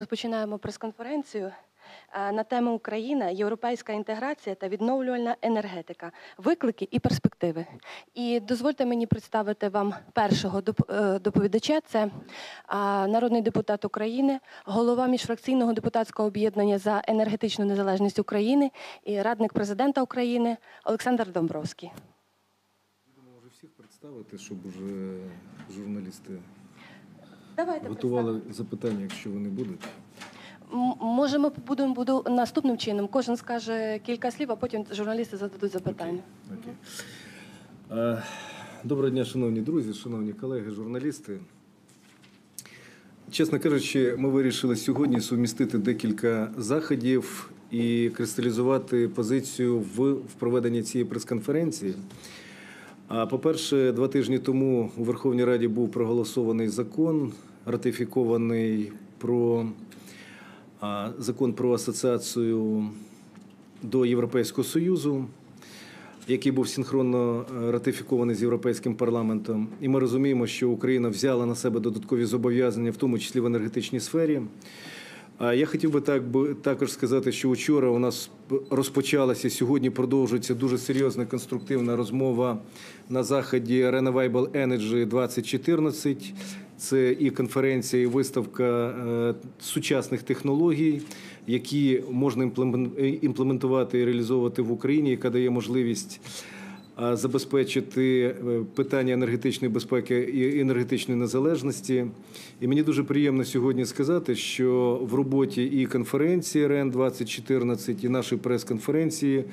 Розпочинаємо прес-конференцію на тему Україна, європейська інтеграція та відновлювальна енергетика, виклики і перспективи. І дозвольте мені представити вам першого е, доповідача. Це народний депутат України, голова міжфракційного депутатського об'єднання за енергетичну незалежність України і радник президента України Олександр Домбровський. Будемо вже всіх представити, щоб уже журналісти Давайте готували запитання, якщо вони будуть. Може, ми будемо буду наступним чином. Кожен скаже кілька слів, а потім журналісти зададуть запитання. Окей. Е, Доброго дня, шановні друзі, шановні колеги, журналісти. Чесно кажучи, ми вирішили сьогодні сумістити декілька заходів і кристалізувати позицію в, в проведенні цієї прес-конференції. По-перше, два тижні тому у Верховній Раді був проголосований закон, ратифікований про закон про асоціацію до Європейського Союзу, який був синхронно е, ратифікований з Європейським парламентом. І ми розуміємо, що Україна взяла на себе додаткові зобов'язання, в тому числі в енергетичній сфері. Я хотів би так би також сказати, що вчора у нас розпочалася сьогодні. Продовжується дуже серйозна конструктивна розмова на заході Renewable Energy 2014. Це і конференція, і виставка е, сучасних технологій, які можна е, імплементувати і реалізовувати в Україні, яка дає можливість забезпечити е, питання енергетичної безпеки і енергетичної незалежності. І мені дуже приємно сьогодні сказати, що в роботі і конференції РЕН 2014 і нашої прес-конференції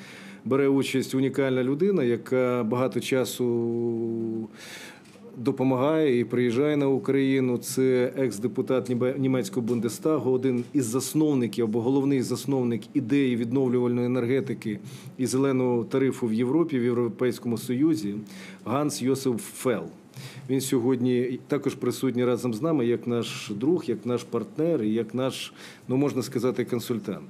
бере участь унікальна людина, яка багато часу. Допомагає і приїжджає на Україну. Це екс-депутат німецького Бундестагу, один із засновників або головний засновник ідеї відновлювальної енергетики і зеленого тарифу в Європі, в Європейському Союзі, Ганс Йосиф Фел. Він сьогодні також присутній разом з нами, як наш друг, як наш партнер, і як наш, ну можна сказати, консультант.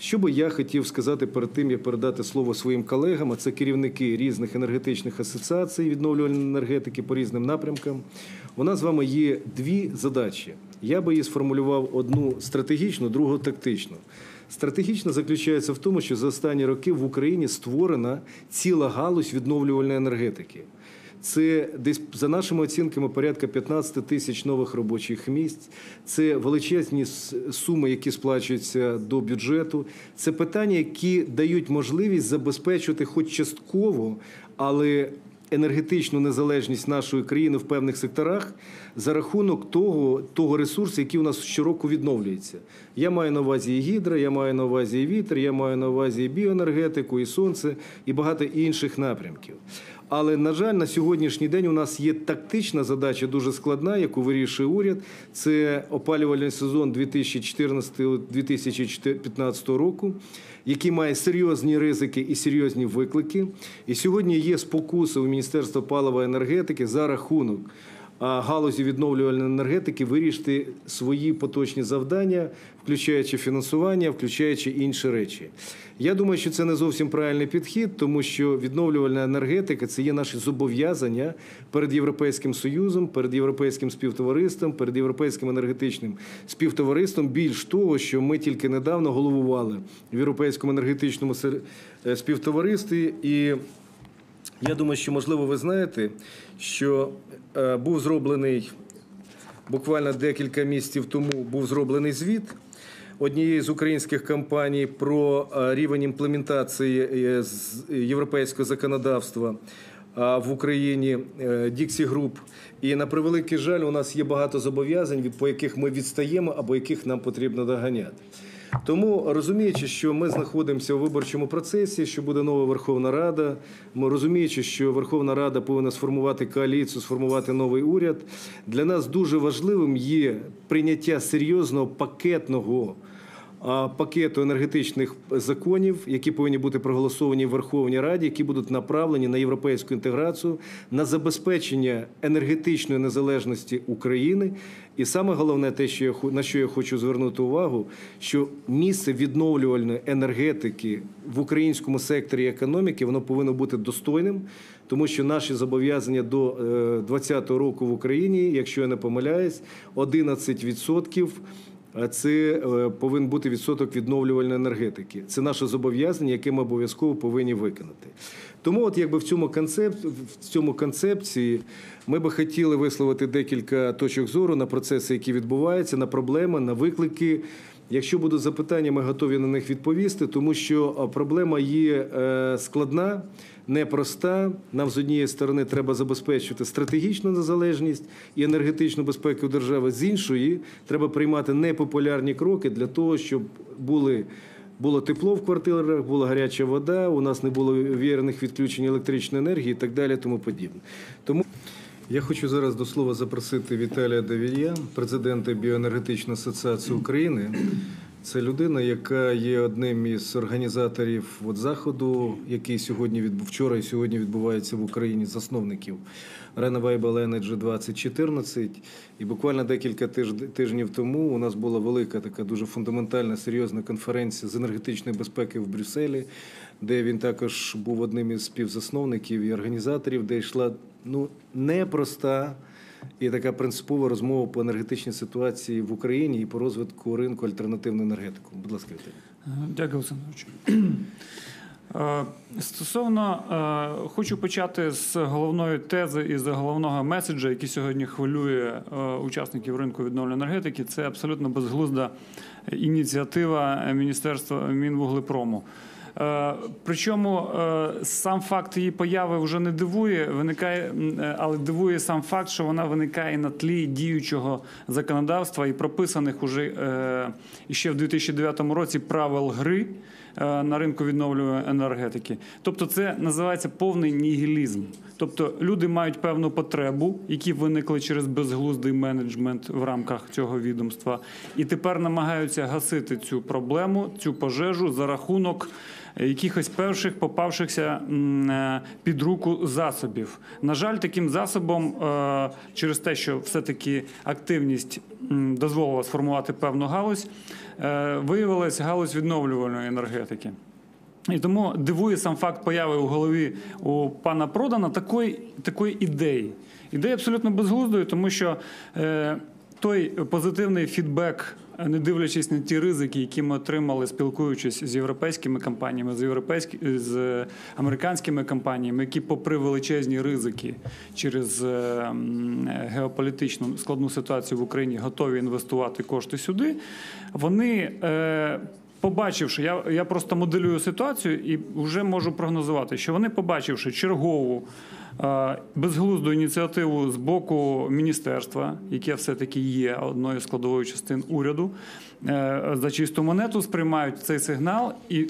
Що би я хотів сказати перед тим, як передати слово своїм колегам, а це керівники різних енергетичних асоціацій відновлювальної енергетики по різним напрямкам. У нас з вами є дві задачі. Я би її сформулював одну стратегічну, другу тактичну. Стратегічна заключається в тому, що за останні роки в Україні створена ціла галузь відновлювальної енергетики. Це десь за нашими оцінками порядка 15 тисяч нових робочих місць. Це величезні суми, які сплачуються до бюджету. Це питання, які дають можливість забезпечувати, хоч частково, але енергетичну незалежність нашої країни в певних секторах за рахунок того, того ресурсу, який у нас щороку відновлюється. Я маю на увазі і гідро, я маю на увазі і вітер, я маю на увазі і біоенергетику, і сонце, і багато інших напрямків. Але на жаль, на сьогоднішній день у нас є тактична задача дуже складна, яку вирішує уряд. Це опалювальний сезон 2014-2015 року, який має серйозні ризики і серйозні виклики. І сьогодні є спокуси у Міністерства палива енергетики за рахунок галузі відновлювальної енергетики вирішити свої поточні завдання, включаючи фінансування, включаючи інші речі. Я думаю, що це не зовсім правильний підхід, тому що відновлювальна енергетика це є наші зобов'язання перед Європейським Союзом, перед європейським співтовариством, перед європейським енергетичним співтовариством. Більш того, що ми тільки недавно головували в європейському енергетичному е, співтоваристві і. Я думаю, що можливо ви знаєте, що е, був зроблений буквально декілька місяців тому був зроблений звіт однієї з українських компаній про е, рівень імплементації е, з європейського законодавства а, в Україні е, Dixie Group. І на превеликий жаль, у нас є багато зобов'язань, по яких ми відстаємо або яких нам потрібно доганяти. Тому розуміючи, що ми знаходимося у виборчому процесі, що буде нова Верховна Рада, ми розуміючи, що Верховна Рада повинна сформувати коаліцію, сформувати новий уряд. Для нас дуже важливим є прийняття серйозного пакетного. Пакету енергетичних законів, які повинні бути проголосовані в Верховній Раді, які будуть направлені на європейську інтеграцію, на забезпечення енергетичної незалежності України. І саме головне, те, що я на що я хочу звернути увагу, що місце відновлювальної енергетики в українському секторі економіки воно повинно бути достойним, тому що наші зобов'язання до 2020 року в Україні, якщо я не помиляюсь, 11% а це е, повинен бути відсоток відновлювальної енергетики. Це наше зобов'язання, яке ми обов'язково повинні виконати. Тому, от якби в цьому концеп... в цьому концепції ми би хотіли висловити декілька точок зору на процеси, які відбуваються, на проблеми, на виклики. Якщо будуть запитання, ми готові на них відповісти, тому що проблема є е, складна, непроста. Нам з однієї сторони треба забезпечити стратегічну незалежність і енергетичну безпеку держави. З іншої треба приймати непопулярні кроки для того, щоб були. Було тепло в квартирах, була гаряча вода, у нас не було вірених відключень електричної енергії і так далі, тому подібне. Тому я хочу зараз до слова запросити Віталія Давія, президента Біоенергетичної асоціації України. Це людина, яка є одним із організаторів от заходу, який сьогодні відбув вчора і сьогодні відбувається в Україні, засновників Renewable Energy 2014. І буквально декілька тижнів тому у нас була велика така дуже фундаментальна серйозна конференція з енергетичної безпеки в Брюсселі, де він також був одним із співзасновників і організаторів, де йшла ну непроста і така принципова розмова по енергетичній ситуації в Україні і по розвитку ринку альтернативної енергетики. Будь ласка, Віталій. Дякую, Олександрович. Е, Стосовно е, хочу почати з головної тези і з головного меседжа, який сьогодні хвилює е, учасників ринку відновлення енергетики. Це абсолютно безглузда ініціатива Міністерства Мінвуглепрому. Е, Причому е, сам факт її появи вже не дивує, виникає, е, але дивує сам факт, що вона виникає на тлі діючого законодавства і прописаних уже ще в 2009 році правил гри на ринку відновлюваної енергетики. Тобто, це називається повний нігілізм. Тобто люди мають певну потребу, які виникли через безглуздий менеджмент в рамках цього відомства, і тепер намагаються гасити цю проблему, цю пожежу за рахунок якихось перших попавшихся е, під руку засобів. На жаль, таким засобом, е, через те, що все-таки активність дозволила сформувати певну галузь, е, виявилась галузь відновлювальної енергетики. І тому дивує сам факт появи у голові у пана Продана такої, такої ідеї. Ідея абсолютно безглуздою, тому що е, той позитивний фідбек, е, не дивлячись на ті ризики, які ми отримали, спілкуючись з європейськими компаніями, з європейські, з американськими компаніями, які, попри величезні ризики через е, геополітичну складну ситуацію в Україні, готові інвестувати кошти сюди, вони. Побачивши, я, я просто моделюю ситуацію і вже можу прогнозувати, що вони, побачивши чергову е, безглузду ініціативу з боку міністерства, яке все-таки є одною з складовою частин уряду, е, за чисту монету сприймають цей сигнал і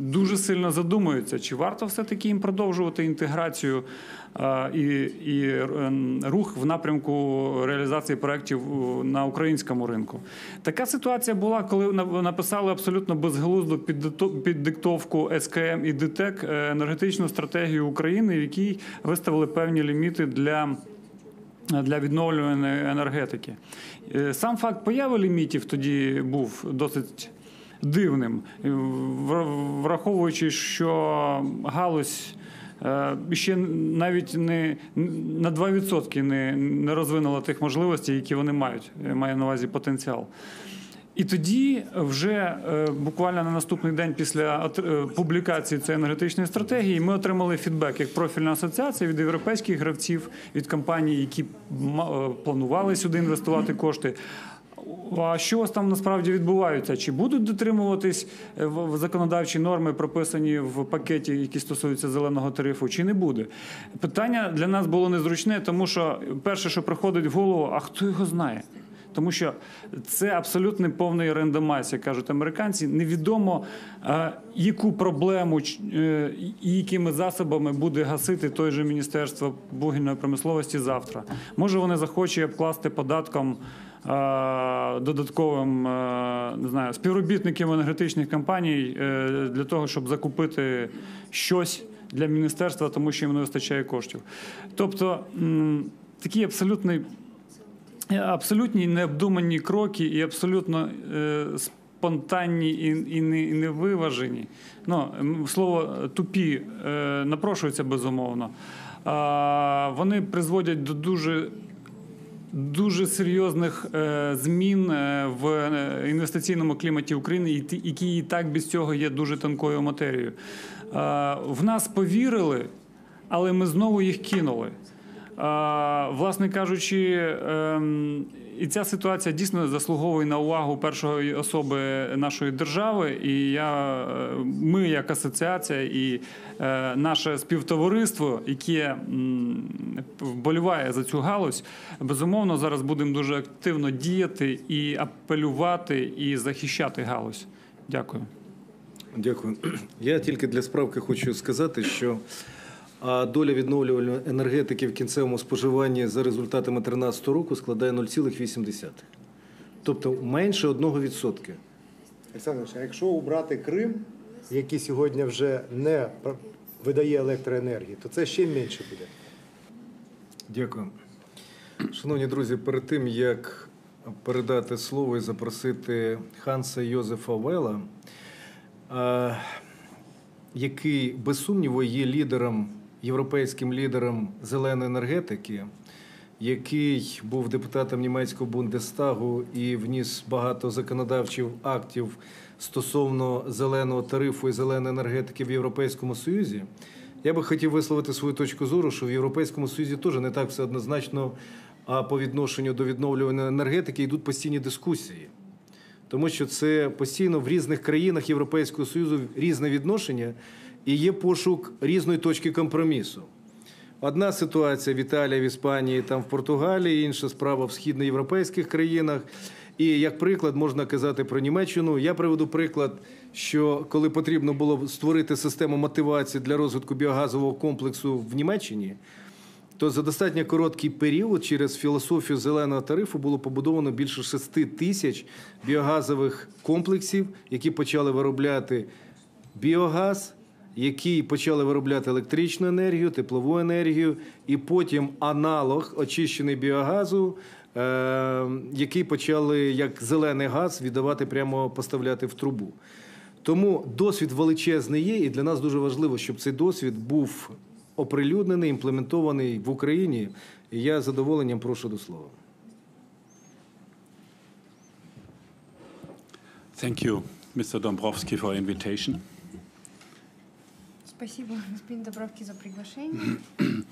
дуже сильно задумуються, чи варто все-таки їм продовжувати інтеграцію і, і рух в напрямку реалізації проєктів на українському ринку. Така ситуація була, коли написали абсолютно безглузду під диктовку СКМ і ДТЕК е, енергетичну стратегію України, в якій виставили певні ліміти для. Для відновлюваної енергетики. Е, Сам факт появи лімітів тоді був досить дивним, враховуючи, що галузь ще навіть не на 2% не, не розвинула тих можливостей, які вони мають. Я маю на увазі потенціал. І тоді, вже е, буквально на наступний день після е, публікації цієї енергетичної стратегії, ми отримали фідбек як профільна асоціація від європейських гравців, від компаній, які е, планували сюди інвестувати кошти. А що там насправді відбувається? Чи будуть дотримуватись е, в законодавчі норми, прописані в пакеті, які стосуються зеленого тарифу, чи не буде? Питання для нас було незручне, тому що перше, що приходить в голову, а хто його знає? Тому що це абсолютно повний рандомайз, як кажуть американці. Невідомо, е, яку проблему е, і якими засобами буде гасити той же Міністерство вугільної промисловості завтра. Може, вони захочуть обкласти податком додатковим е, не знаю, співробітників енергетичних компаній е, для того, щоб закупити щось для міністерства, тому що їм не вистачає коштів. Тобто м, такий абсолютні необдумані кроки і абсолютно е, спонтанні і, і, не, і невиважені. Ну, слово тупі е, напрошується безумовно. Вони призводять до дуже дуже серйозних е, змін е, в е, інвестиційному кліматі України, які і так без цього є дуже тонкою матерією. В нас повірили, але ми знову їх кинули. Власне кажучи, ем, і ця ситуація дійсно заслуговує на увагу першої особи нашої держави. І я, е, ми, як асоціація, і е, наше співтовариство, яке вболіває за цю галузь, безумовно, зараз будемо дуже активно діяти і апелювати і захищати галузь. Дякую. Дякую. Я тільки для справки хочу сказати, що а, доля відновлювальної енергетики в кінцевому споживанні за результатами 2013 року складає 0,8. Тобто менше 1%. Олександр, а якщо убрати Крим, який сьогодні вже не видає електроенергії, то це ще менше буде. Дякую. Шановні друзі, перед тим як передати слово і запросити Ханса Йозефа Вела, який без сумніву є лідером, європейським лідером зеленої енергетики, який був депутатом німецького Бундестагу і вніс багато законодавчих актів стосовно зеленого тарифу і зеленої енергетики в Європейському Союзі. Я би хотів висловити свою точку зору, що в Європейському Союзі теж не так все однозначно, а по відношенню до відновлюваної енергетики йдуть постійні дискусії. Тому що це постійно в різних країнах Європейського Союзу різне відношення і є пошук різної точки компромісу. Одна ситуація в Італії, в Іспанії, там в Португалії, інша справа в східноєвропейських країнах. І як приклад можна казати про Німеччину. Я приведу приклад, що коли потрібно було створити систему мотивації для розвитку біогазового комплексу в Німеччині, то за достатньо короткий період через філософію зеленого тарифу було побудовано більше 6 тисяч біогазових комплексів, які почали виробляти біогаз, які почали виробляти електричну енергію, теплову енергію, і потім аналог очищений біогазу, е- який почали як зелений газ віддавати прямо поставляти в трубу. Тому досвід величезний є, і для нас дуже важливо, щоб цей досвід був оприлюднений, імплементований в Україні. І я з задоволенням прошу до слова. Thank you, Mr. Dombrovski, for. Спасибо, господин Добровки, за приглашение.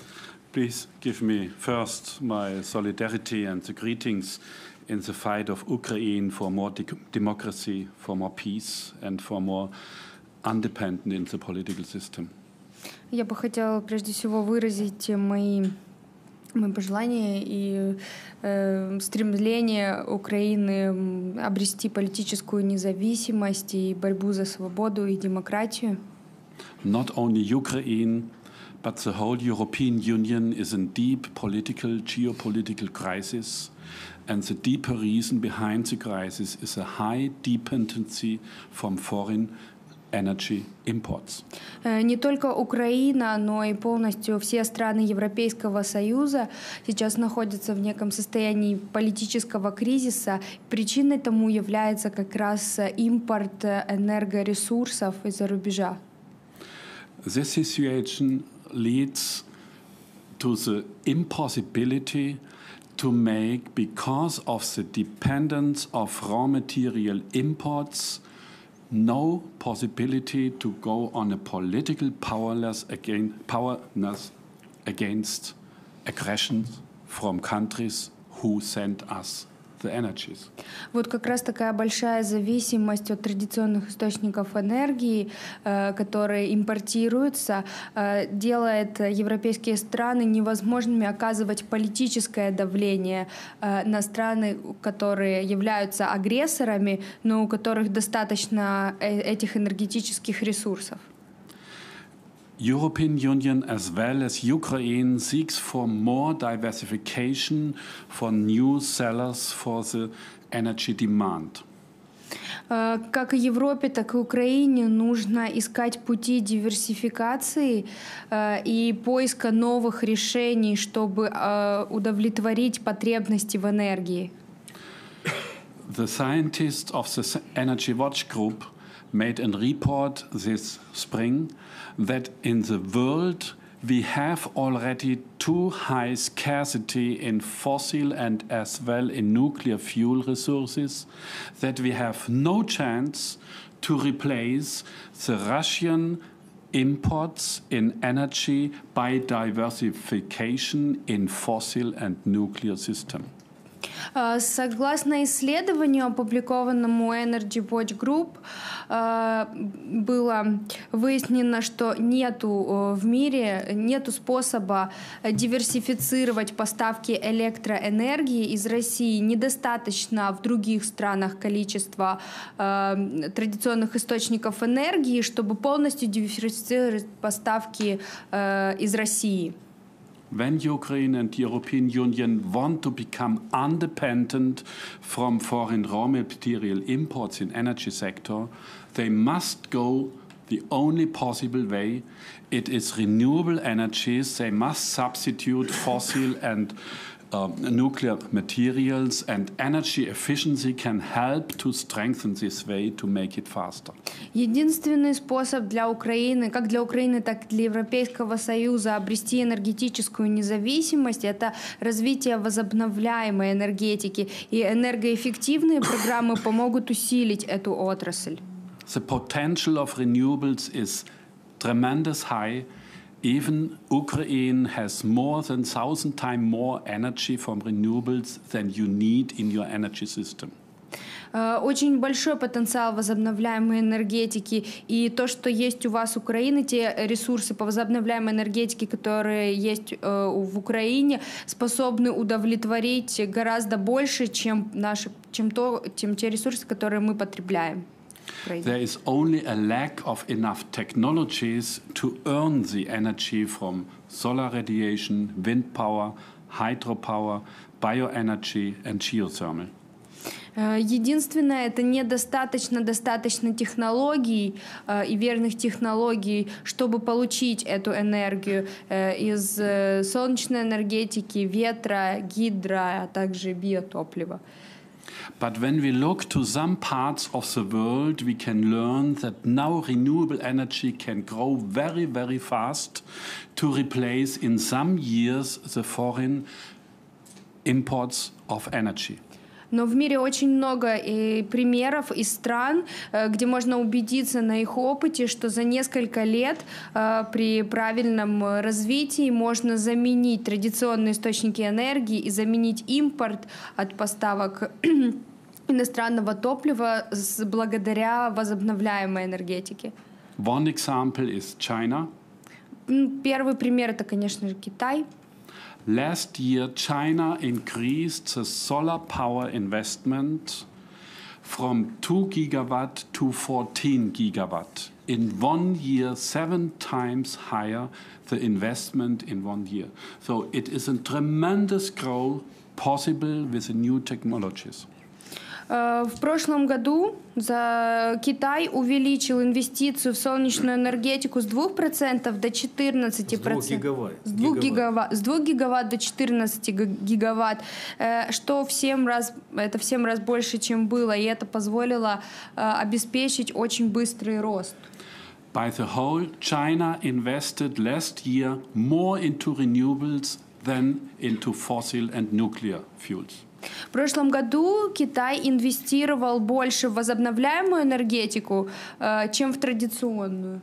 Please give me first my solidarity and the greetings in the fight of Ukraine for more de- democracy, for more peace, and for more independence in the political system. Я бы хотела прежде всего выразить мои, мои пожелания и э, стремление Украины обрести политическую независимость и борьбу за свободу и демократию. Not only Ukraine, but the whole European Union is in deep political, geopolitical crisis. And the deeper reason behind the crisis is a high dependency from foreign energy imports. Э, Не только Украина, но и полностью все страны Европейского Союза сейчас находятся в неком состоянии политического кризиса. Причиной тому является как раз импорт энергоресурсов из-за рубежа. This situation leads to the impossibility to make, because of the dependence of raw material imports, no possibility to go on a political powerless against aggressions from countries who send us. Вот как раз такая большая зависимость от традиционных источников энергии, э, которые импортируются, э, делает европейские страны невозможными оказывать политическое давление э, на страны, которые являются агрессорами, но у которых достаточно этих энергетических ресурсов. European Union as well as Ukraine seeks for more diversification for new sellers for the energy demand. Э, Как и Европе, так и Украине нужно искать пути диверсификации э, и поиска новых решений, чтобы э, удовлетворить потребности в энергии. The scientists of the Energy Watch Group made a report this spring that in the world we have already too high scarcity in fossil and as well in nuclear fuel resources that we have no chance to replace the Russian imports in energy by diversification in fossil and nuclear system. Э, Согласно исследованию, опубликованному Energy Watch Group, э, было выяснено, что нету э, в мире нету способа диверсифицировать поставки электроэнергии из России. Недостаточно в других странах количества традиционных источников энергии, чтобы полностью диверсифицировать поставки из России. When Ukraine and the European Union want to become independent from foreign raw material imports in energy sector, they must go the only possible way. It is renewable energies. They must substitute fossil and um, nuclear materials, and energy efficiency can help to strengthen this way to make it faster. Единственный способ для Украины, как для Украины, так и для Европейского Союза обрести энергетическую независимость, это развитие возобновляемой энергетики. И энергоэффективные программы помогут усилить эту отрасль. The potential of renewables is tremendous high. Even Ukraine has more than thousand times more energy from renewables than you need in your energy system. Э, Очень большой потенциал возобновляемой энергетики. И то, что есть у вас Украины, те ресурсы по возобновляемой энергетике, которые есть э, в Украине, способны удовлетворить гораздо больше, чем, наши, чем, то, чем те ресурсы, которые мы потребляем. There is only a lack of enough technologies to earn the energy from solar radiation, wind power, hydropower, bioenergy, and geothermal. Э, Единственное, это недостаточно достаточно технологий э, и верных технологий, чтобы получить эту энергию э, из э, солнечной энергетики, ветра, гидро, а также биотоплива. But when we look to some parts of the world, we can learn that now renewable energy can grow very, very fast to replace in some years the foreign imports of energy. Но в мире очень много э, примеров из стран, э, где можно убедиться на их опыте, что за несколько лет э, при правильном развитии можно заменить традиционные источники энергии и заменить импорт от поставок иностранного топлива благодаря возобновляемой энергетике. One example is China. Первый пример это, конечно же, Китай. Last year, China increased the solar power investment from 2 gigawatt to 14 gigawatt. In one year, seven times higher the investment in one year. So it is a tremendous growth possible with the new technologies. Э, В прошлом году за Китай увеличил инвестицию в солнечную энергетику с 2% до 14%. С двух гигаватт. С 2 Гигаватт. С 2 гигаватт до 14 г- гигаватт, э, что в 7 раз, это в 7 раз больше, чем было, и это позволило э, обеспечить очень быстрый рост. By the whole, China invested last year more into renewables than into fossil and nuclear fuels. В прошлом году Китай инвестировал больше в возобновляемую энергетику, э, чем в традиционную.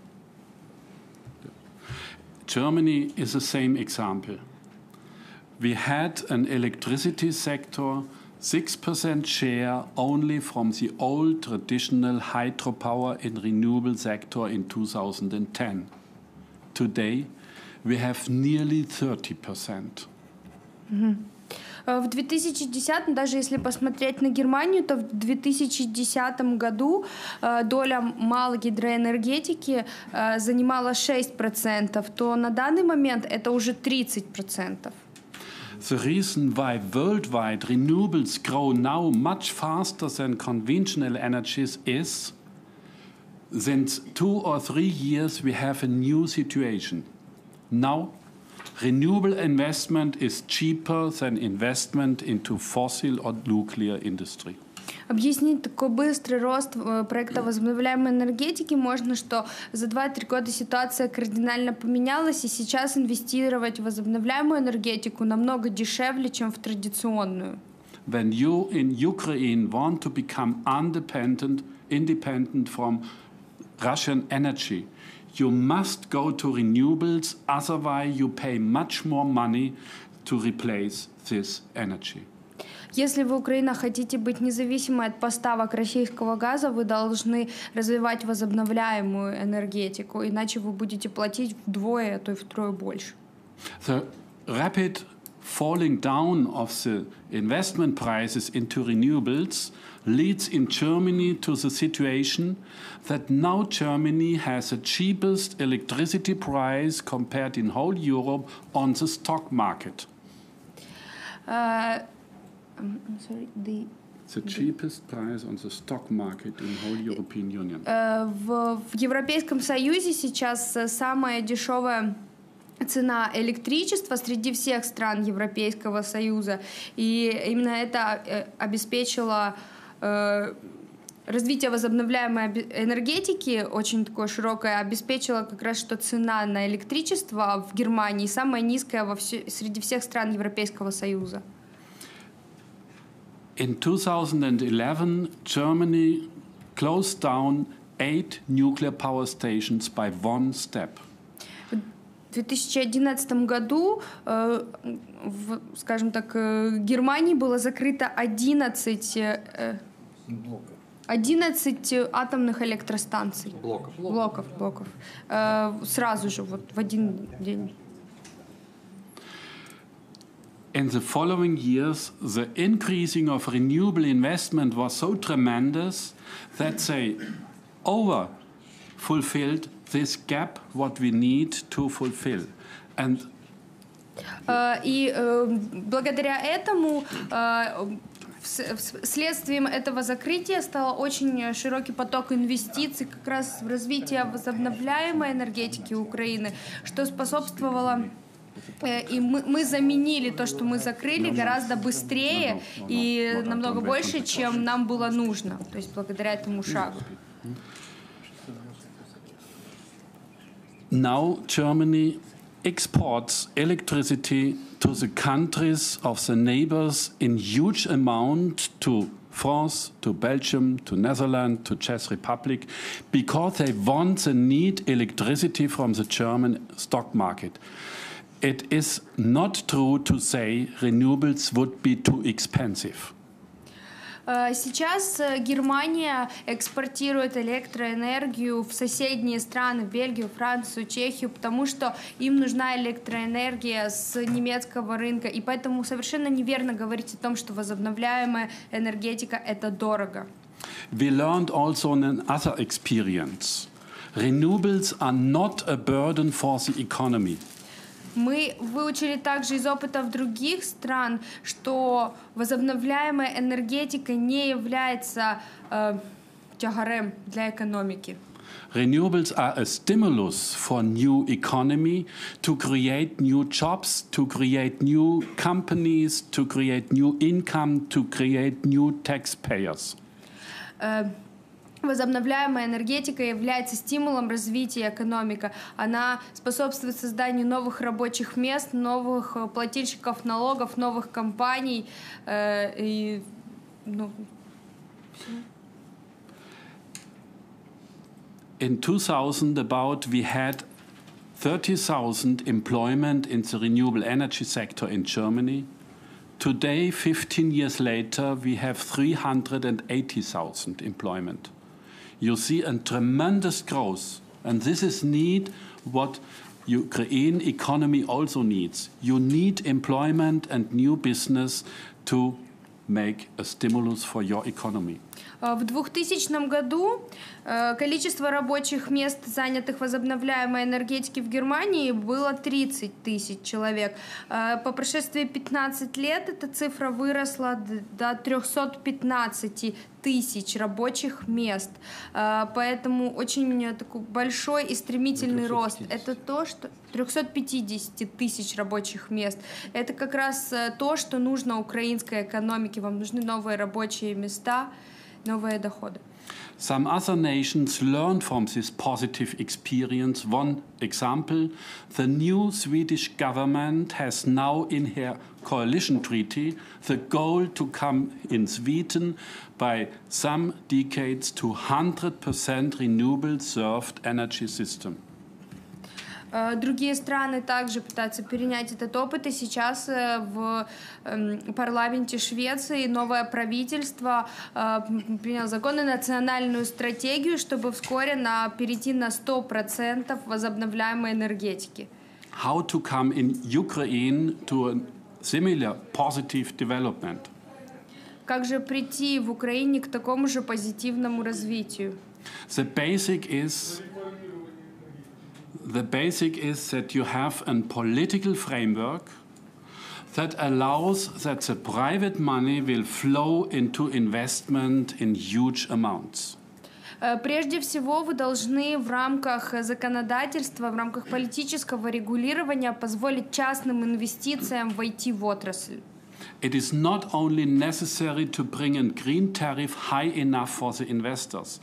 Germany is the same example. We had an electricity sector 6% share only from the old traditional hydropower in renewable sector in 2010. Today, we have nearly 30%. Э, В 2010, даже если посмотреть на Германию, то в 2010 году э, доля малой гидроэнергетики э, занимала 6%, то на данный момент это уже 30%. The reason why worldwide renewables grow now much faster than conventional energies is since two or three years we have a new situation. Now, renewable investment is cheaper than investment into fossil or nuclear industry. Объяснить такой быстрый рост э, проекта возобновляемой энергетики можно, что за 2-3 года ситуация кардинально поменялась, и сейчас инвестировать в возобновляемую энергетику намного дешевле, чем в традиционную. When you in Ukraine want to become independent, independent from Russian energy, you must go to renewables, otherwise you pay much more money to replace this energy. Если вы, Украина, хотите быть независимой от поставок российского газа, вы должны развивать возобновляемую энергетику, иначе вы будете платить вдвое, а то и втрое больше. The rapid falling down of the investment prices into renewables leads in Germany to the situation that now Germany has the cheapest electricity price compared in whole Europe on the stock market. Uh, I'm sorry, the The cheapest price on the stock market in whole European Union. Э, В, в Европейском Союзе сейчас э, самая дешевая цена электричества среди всех стран Европейского Союза. И именно это э, обеспечило э, развитие возобновляемой энергетики, очень такое широкое, обеспечило как раз, что цена на электричество в Германии самая низкая во все- среди всех стран Европейского Союза. In 2011, Germany closed down eight nuclear power stations by one step. В 2011 году, э, в, скажем так, э, Германии было закрыто 11, э, 11 атомных электростанций. Блоков. Блоков, блоков. Э, сразу же, вот в один день. In the following years, the increasing of renewable investment was so tremendous that they over fulfilled this gap what we need to fulfill. And Э, И э, благодаря этому э, вс- вс- следствием этого закрытия стал очень широкий поток инвестиций как раз в развитие возобновляемой энергетики Украины, что способствовало э, и мы, мы заменили то, что мы закрыли, гораздо быстрее и намного больше, чем нам было нужно. То есть благодаря этому шагу. now Germany exports electricity to the countries of the neighbors in huge amount to France, to Belgium, to Netherlands, to Czech Republic, because they want the need electricity from the German stock market. It is not true to say renewables would be too expensive. Э, Сейчас э, Германия экспортирует электроэнергию в соседние страны, Бельгию, Францию, Чехию, потому что им нужна электроэнергия с немецкого рынка. И поэтому совершенно неверно говорить о том, что возобновляемая энергетика – это дорого. We learned also another experience. Renewables are not a burden for the economy. Мы выучили также из опыта в других стран, что возобновляемая энергетика не является э, тягарем для экономики. Renewables are a stimulus for new economy to create new jobs, to create new companies, to create new income, to create new taxpayers. Э, Возобновляемая энергетика является стимулом развития экономики. Она способствует созданию новых рабочих мест, новых э, плательщиков налогов, новых компаний. э, и, ну, In 2000, about we had 30,000 employment in the renewable energy sector in Germany. Today, 15 years later, we have 380,000 employment. You see a tremendous growth, and this is need what Ukraine economy also needs. You need employment and new business to make a stimulus for your economy. Э, В 2000 году э, количество рабочих мест, занятых возобновляемой энергетикой в Германии, было 30 тысяч человек. Э, По прошествии 15 лет эта цифра выросла до 315 тысяч рабочих мест. Поэтому очень такой большой и стремительный рост. 350. Это то, что 350 тысяч рабочих мест. Это как раз то, что нужно украинской экономике. Вам нужны новые рабочие места, новые доходы. Some other nations learned from this positive experience. One example the new Swedish government has now in her coalition treaty the goal to come in Sweden by some decades to 100% renewable served energy system. Э, Другие страны также пытаются перенять этот опыт, и сейчас э, в эм, парламенте Швеции новое правительство э, приняло закон и национальную стратегию, чтобы вскоре на, перейти на 100% возобновляемой энергетики. How to come in Ukraine to a similar positive development. Как же прийти в Украине к такому же позитивному развитию? The basic is the basic is that you have a political framework that allows that the private money will flow into investment in huge amounts. Э, Прежде всего, вы должны в рамках э, законодательства, в рамках политического регулирования позволить частным инвестициям войти в отрасль. It is not only necessary to bring a green tariff high enough for the investors.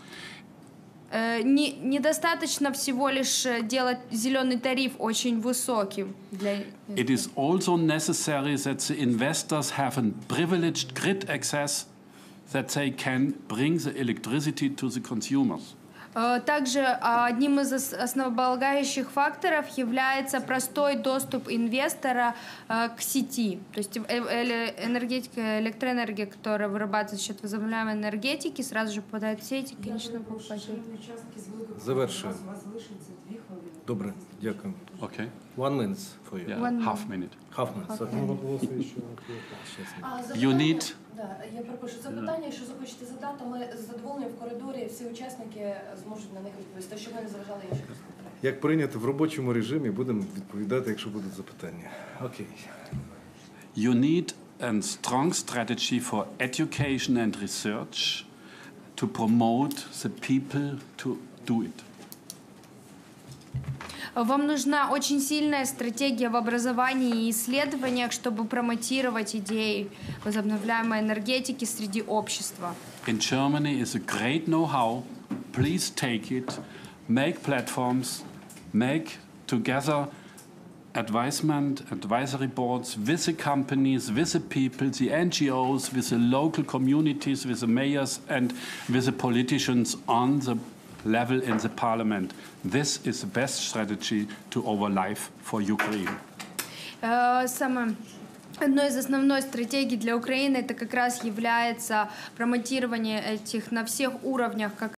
Э, не- недостаточно всего лишь э, делать зеленый тариф очень высоким для It is also necessary that the investors have a privileged grid access that they can bring the electricity to the consumers. Э, Также а, одним из ос- основополагающих факторов является простой доступ инвестора э, к сети. То есть э- энергетика, электроэнергия, которая вырабатывается за счет возобновляемой энергетики, сразу же попадает в сеть и конечному покупателю. Добре, дякую. Okay. One minute for you. Yeah, One half minute. Half minute, було ще. You need Да, я перепрошую. Запитання, якщо захочете задати, ми з задоволенням в коридорі всі учасники зможуть на них відповісти, щоб ми не заважали іншим. Як прийнято в робочому режимі, будемо відповідати, якщо будуть запитання. Окей. you need a strong strategy for education and research to promote the people to do it. Вам нужна очень сильная стратегия в образовании и исследованиях, чтобы промотировать идеи возобновляемой энергетики среди общества. In Germany is a great know-how. Please take it, make platforms, make together advisement, advisory boards with the companies, with the people, the NGOs, with the local communities, with the mayors, and with the politicians on the level in the parliament. This is the best strategy to over life for Ukraine. Э, Самое Одной из основной стратегий для Украины это как раз является промотирование этих на всех уровнях, как